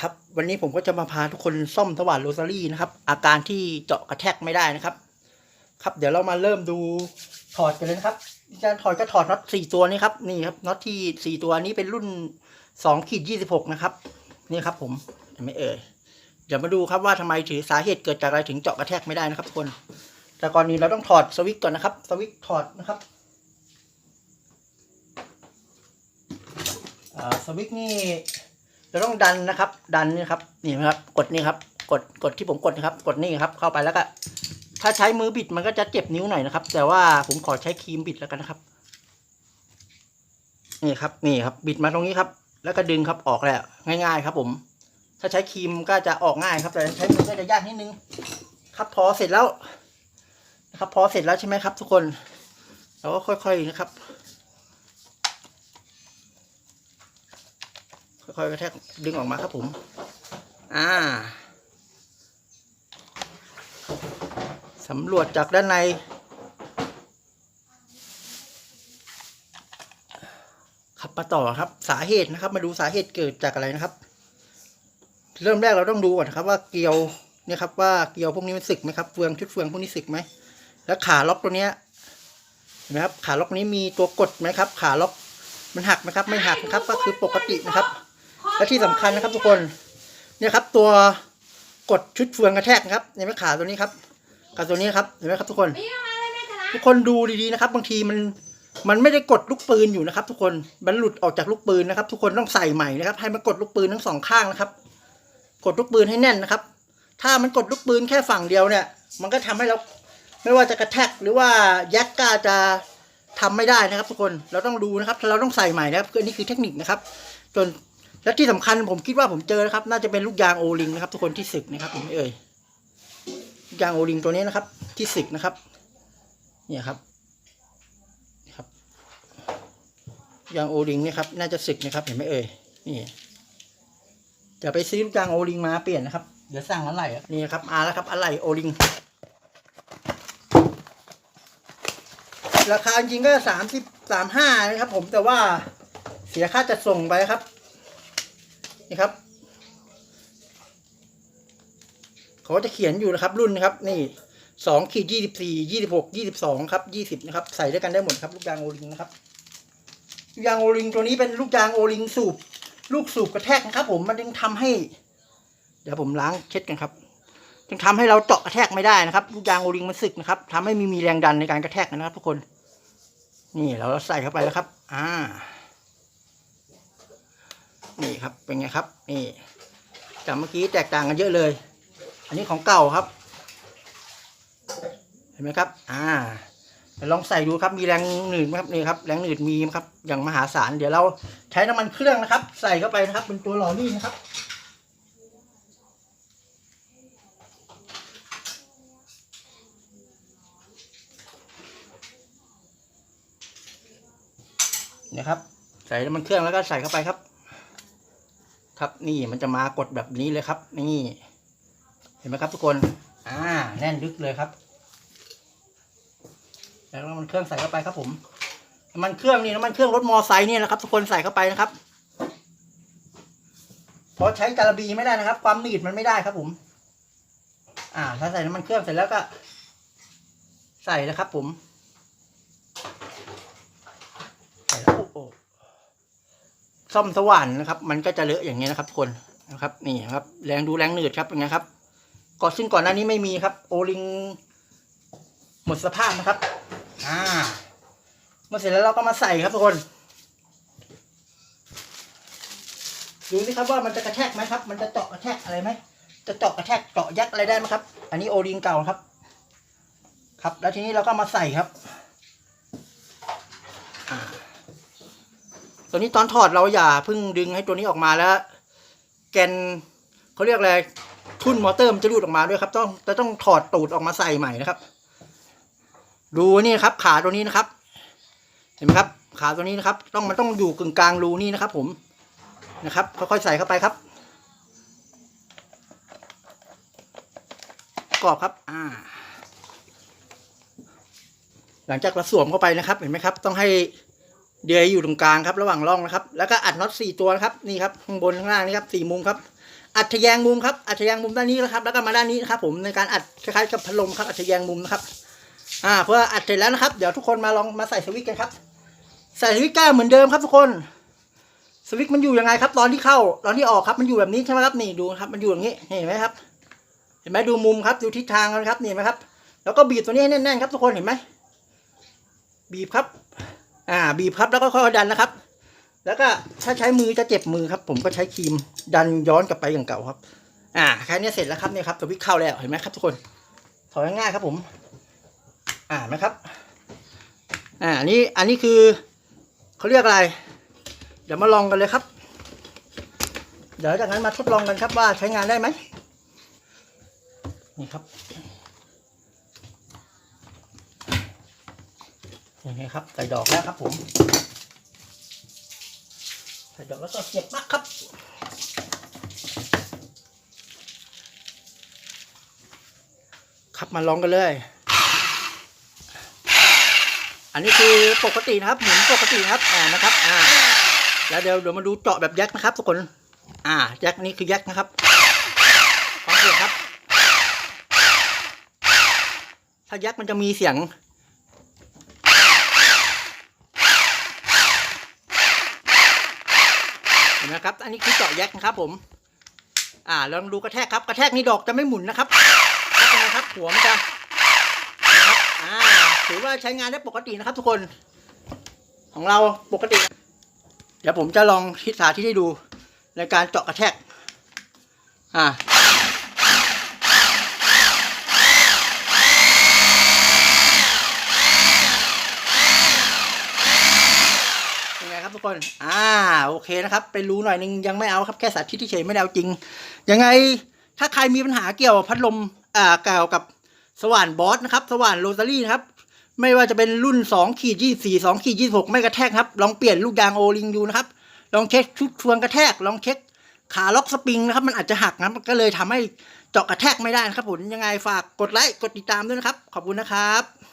ครับวันนี้ผมก็จะมาพาทุกคนซ่อมสว่านโรซารี่นะครับ อาการที่เจาะกระแทกไม่ได้นะครับ ครับ เดี๋ยวเรามาเริ่มดูถอดกันเลยนะครับการถอดก็ถอดน็อตสี่ตัวนี้ครับนี่ครับน็อตที่สี่ตัวนี้เป็นรุ่นสองขีดยี่สิบหกนะครับนี่ครับ ผมไม่เอ่ยเดี๋ยวมาดูครับว่าทำไมถือสาเหตุเกิดจากอะไรถึงเจาะกระแทกไม่ได้นะครับทุกคน แต่ก่อนนี้เราต้องถอดสวิตช์ก่อนนะครับ สวิตช์ถอดนะครับสวิตช์นี่ เราต้องดันนะครับ ดันนี่ครับนี่นะครับ กดนี่ครับ กดกดที่ผมกดนะครับ กดนี่ครับ เข้าไปแล้วก็ ถ้าใช้มือบิดมันก็จะเจ็บนิ้วหน่อยนะครับ แต่ว่าผมขอใช้ครีมบิดแล้วกันนะครับ นี่ครับนี่ครับ บิดมาตรงนี้ครับ แล้วก็ดึงครับออกแล้วง่ายๆครับ ผม ถ้าใช้ครีมก็จะออกง่ายครับแต่ใช้มือก็จะยากนิดนึง ครับพอเสร็จแล้วนะครับ พอเสร็จแล้วใช่ไหมครับ ทุกคนเราก็ค่อยๆนะครับ ค่อยกระแทกดึงออกมาครับผม อ่าสำรวจจากด้านใน ครับมาต่อครับสาเหตุนะครับ มาดูสาเหตุเกิดจากอะไรนะครับ เริ่มแรกเราต้องดูก่อนนะครับ ว่าเกลียวเนี่ยครับว่าเกลียวพวกนี้มันสึกไหมครับเฟืองชุดเฟืองพวกนี้สึกไหมแล้วขาล็อกตัวเนี้ยเห็นไหมครับขาล็อกนี้มีตัวกดไหมครับ ขาล็อกมันหักไหมครับ ไม่หักนะครับ ก็คือปกตินะครับ และที่สำคัญนะครับทุกคนเนี่ยครับ ตัวกดชุดเฟืองกระแทกนะครับเห็นไหมขาตัวนี้ครับขาตัวนี้ครับเห็นไหมครับทุกคน ทุกคนดูดีๆนะครับ บางทีมันมันไม่ได้กดลูกปืนอยู่นะครับ ทุกคนมันหลุดออกจากลูกปืนนะครับ ทุกคนต้องใส่ใหม่นะครับ ให้มันกดลูกปืนทั้งสองข้างนะครับ กดลูกปืนให้แน่นนะครับ ถ้ามันกดลูกปืนแค่ฝั่งเดียวเนี่ย มันก็ทำให้เราไม่ว่าจะกระแทกหรือว่ายักก้าจะทำไม่ได้นะครับ ทุกคนเราต้องดูนะครับเราต้องใส่ใหม่นะครับคืออันนี้คือเทคนิคนะครับ จน และที่สำคัญผมคิดว่าผมเจอนะครับ น่าจะเป็นลูกยางโอลิงนะครับ ทุกคนที่สึกนะครับผมเอ่ยลูกยางโอลิงตัวนี้นะครับ ที่สึกนะครับ เนี่ยครับนี่ครับยางโอลิงเนี่ยครับน่าจะสึกนะครับเห็นไหมเอ่ยนี่จะไปซื้อลูกยางโอลิงมาเปลี่ยนนะครับเดี๋ยวสั่งอะไรนี่ครับมาแล้วครับอะไรโอลิงราคาจริงก็สามสิบสามห้านะครับ ผมแต่ว่าเสียค่าจัดส่งไปครับ นี่ครับเขาจะเขียนอยู่นะครับ รุ่นนะครับ นี่สองขีดยี่สิบสี่ยี่สิบหกยี่สิบสองครับยี่สิบนะครับ ใส่ด้วยกันได้หมดครับ ลูกยางโอลิงนะครับลูกยางโอลิงตัวนี้เป็นลูกยางโอลิงสูบ ลูกสูบกระแทกนะครับ ผมมันจึงทำให้ เดี๋ยวผมล้างเช็ดกันครับจึงทำให้เราเจาะกระแทกไม่ได้นะครับ ลูกยางโอลิงมันสึกนะครับทำให้ม่มีแรงดันในการกระแทกนะครับ ทุกคน นี่เราใส่เข้าไปแล้วครับ อ่า นี่ครับเป็นไงครับนี่จากเมื่อกี้แตกต่างกันเยอะเลย อันนี้ของเก่าครับ เห็นไหมครับ อ่าเดี๋ยวลองใส่ดูครับมีแรงหนืดไหมครับนี่ครับแรงหนืดมีครับ อย่างมหาศาลเดี๋ยวเราใช้น้ำมันเครื่องนะครับ ใส่เข้าไปนะครับ เป็นตัวหล่อลื่นนะครับนะครับ ใส่น้ำมันเครื่องแล้วก็ใส่เข้าไปครับ ครับนี่มันจะมากดแบบนี้เลยครับ นี่ เห็นไหมครับทุกคน อ่า แน่นลึกเลยครับ แล้วน้ำมันเครื่องใส่เข้าไปครับ ผมน้ำมันเครื่องนี่น้ำมันเครื่องรถมอไซค์เนี่ยนะครับ ทุกคนใส่เข้าไปนะครับเพราะใช้จาระบีไม่ได้นะครับ ความหนืดมันไม่ได้ครับ ผม อ่า ถ้าใส่น้ำมันเครื่องเสร็จแล้วก็ ใส่นะครับ ผม ใส่แล้วโอ้โห ซ่อมสว่านนะครับ มันก็จะเลอะอย่างเงี้ยนะครับคนนะครับนี่ครับ แรงดูแรงหนืดครับเป็นไงครับก่อนซึ่งก่อนหน้านี้ไม่มีครับ โอลิงหมดสภาพนะครับ อ่าเมื่อเสร็จแล้วเราก็มาใส่ครับทุกคน ดูสิครับว่ามันจะกระแทกไหมครับ มันจะเจาะกระแทกอะไรไหมจะเจาะกระแทกเจาะยัดอะไรได้ไหมครับ อันนี้โอลิงเก่าครับ ครับ แล้วทีนี้เราก็มาใส่ครับ อ่า ตัวนี้ตอนถอดเราอย่าเพิ่งดึงให้ตัวนี้ออกมาแล้ว แกนเขาเรียกอะไรทุ่นมอเตอร์มันจะรูดออกมาด้วยครับ ต้องจะต้องถอดตูดออกมาใส่ใหม่นะครับ ดูนี่ครับ ขาตัวนี้นะครับ เห็นไหมครับ ขาตัวนี้นะครับ ต้องมันต้องอยู่กึ่งกลางรูนี่นะครับ ผมนะครับ ค่อยๆใส่เข้าไปครับกรอบครับ อ่า หลังจากเราสวมเข้าไปนะครับ เห็นไหมครับ ต้องให้ เดือยอยู่ตรงกลางครับระหว่างร่องนะครับ แล้วก็อัดน็อตสี่ตัวนะครับนี่ครับข้างบนข้างล่างนี่ครับสี่มุมครับอัดทะแยงมุมครับอัดทะแยงมุมด้านนี้นะครับ แล้วก็มาด้านนี้นะครับ ผมในการอัดคล้ายๆกับพัดลมครับอัดทะแยงมุมนะครับ อ่าเพื่ออัดเสร็จแล้วนะครับ เดี๋ยวทุกคนมาลองมาใส่สวิตช์กันครับ ใส่สวิตช์ก้าเหมือนเดิมครับ ทุกคนสวิตช์มันอยู่ยังไงครับ ตอนที่เข้าตอนที่ออกครับมันอยู่แบบนี้ใช่ไหมครับนี่ดูครับ มันอยู่อย่างนี้เห็นไหมครับ เห็นไหมดูมุมครับดูทิศทางกันครับนี่เห็นไหมครับ แล้วก็บีบตัวนี้ให้แน่นๆครับ ทุกคนเห็นไหมบีบครับ อ่าบีบครับแล้วก็ค่อยดันนะครับ แล้วก็ถ้าใช้มือจะเจ็บมือครับ ผมก็ใช้ครีมดันย้อนกลับไปอย่างเก่าครับ อ่าแค่นี้เสร็จแล้วครับเนี่ยครับสวิตช์เข้าแล้วเห็นไหมครับทุกคนถอยง่ายครับผม อ่าไหมครับ อ่าอันนี้อันนี้คือเขาเรียกอะไร เดี๋ยวมาลองกันเลยครับ เดี๋ยวจากนั้นมาทดลองกันครับว่าใช้งานได้ไหมนี่ครับ ยังไงครับใส่ดอกแล้วครับผมใส่ดอกแล้วก็เสียบปลั๊กครับครับมาลองกันเลย อันนี้คือปกตินะครับหมุนปกตินะครับอ่านะครับอ่าแล้วเดี๋ยวเดี๋ยวมาดูเจาะแบบแยกนะครับทุกคนอ่าแยกนี่คือแยกนะครับฟังเสียงครับ ถ้าแยกมันจะมีเสียง เห็ นะครับ อันนี้คือเจาะแยกนะครับผม อ่าลองดูกระแทกครับ กระแทกนี่ดอกจะไม่หมุนนะครับเป็นไงครับ หัวมันจะนะครับอ่าถือว่าใช้งานได้ปกตินะครับ ทุกคน ของเราปกติ เดี๋ยวผมจะลองทิศสาที่ให้ดูในการเจาะกระแทก อ่า นไงครับทุกคน อ่า โอเคนะครับ ไปรู้หน่อยนึงยังไม่เอาครับ แค่สาธิตเฉยไม่ได้เอาจริง ยังไง ถ้าใครมีปัญหาเกี่ยวกับพัดลม อ่าเกี่ยวกับสว่านบอสนะครับ สว่านโรตารี่นะครับ ไม่ว่าจะเป็นรุ่น2ขีด24 2ขีด26 ไม่กระแทกครับ ลองเปลี่ยนลูกยางโอลิงดูนะครับ ลองเช็คชุดทวงกระแทก ลองเช็คขาล็อกสปริงนะครับ มันอาจจะหักนะมันก็เลยทำให้เจาะกระแทกไม่ได้นะครับผม ยังไงฝากกดไลค์ กดติดตามด้วยนะครับ ขอบคุณนะครับ